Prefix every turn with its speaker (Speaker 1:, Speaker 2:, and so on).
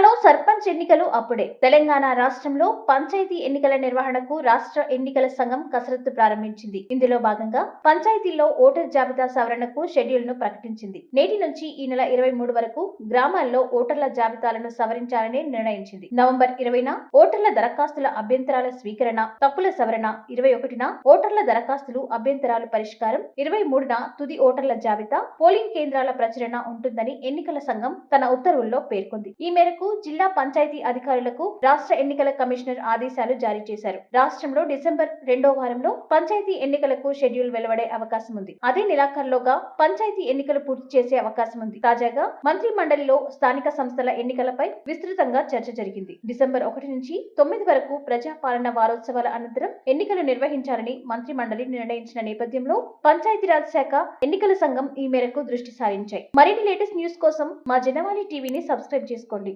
Speaker 1: la sarpanch ఎన్నికలు అప్పుడే. తెలంగాణ రాష్ట్రంలో పంచాయతీ ఎన్నికల నిర్వహణకు రాష్ట్ర ఎన్నికల సంఘం కసరత్తు ప్రారంభించింది. ఇందులో భాగంగా పంచాయతీల్లో ఓటర్ జాబితా సవరణకు షెడ్యూల్ను ప్రకటించింది. నేటి నుంచి ఈ నెల ఇరవై మూడు వరకు గ్రామాల్లో ఓటర్ల జాబితాలను సవరించాలని నిర్ణయించింది. నవంబర్ ఇరవైన ఓటర్ల దరఖాస్తుల అభ్యంతరాల స్వీకరణ తప్పుల సవరణ ఇరవై ఒకటిన ఓటర్ల దరఖాస్తులు అభ్యంతరాలు పరిష్కారం ఇరవై మూడున తుది ఓటర్ల జాబితా పోలింగ్ కేంద్రాల ప్రచురణ ఉంటుందని ఎన్నికల సంఘం తన ఉత్తర్వుల్లో పేర్కొంది. ఈ మేరకు జిల్లా పంచాయతీ అధికారులకు రాష్ట్ర ఎన్నికల కమిషనర్ ఆదేశాలు జారీ చేశారు. రాష్ట్రంలో డిసెంబర్ రెండో వారంలో పంచాయతీ ఎన్నికలకు షెడ్యూల్ వెలువడే అవకాశం ఉంది. అదే నెలాఖరులోగా పంచాయతీ ఎన్నికలు పూర్తి చేసే అవకాశం ఉంది. తాజాగా మంత్రి మండలిలో స్థానిక సంస్థల ఎన్నికలపై విస్తృతంగా చర్చ జరిగింది. డిసెంబర్ ఒకటి నుంచి తొమ్మిది వరకు ప్రజాపాలన వారోత్సవాల అనంతరం ఎన్నికలు నిర్వహించాలని మంత్రి మండలి నిర్ణయించిన నేపథ్యంలో పంచాయతీరాజ్ శాఖ ఎన్నికల సంఘం ఈ మేరకు దృష్టి సారించాయి. మరిన్ని లేటెస్ట్ న్యూస్ కోసం మా జనవాణి టీవీని సబ్స్క్రైబ్ చేసుకోండి.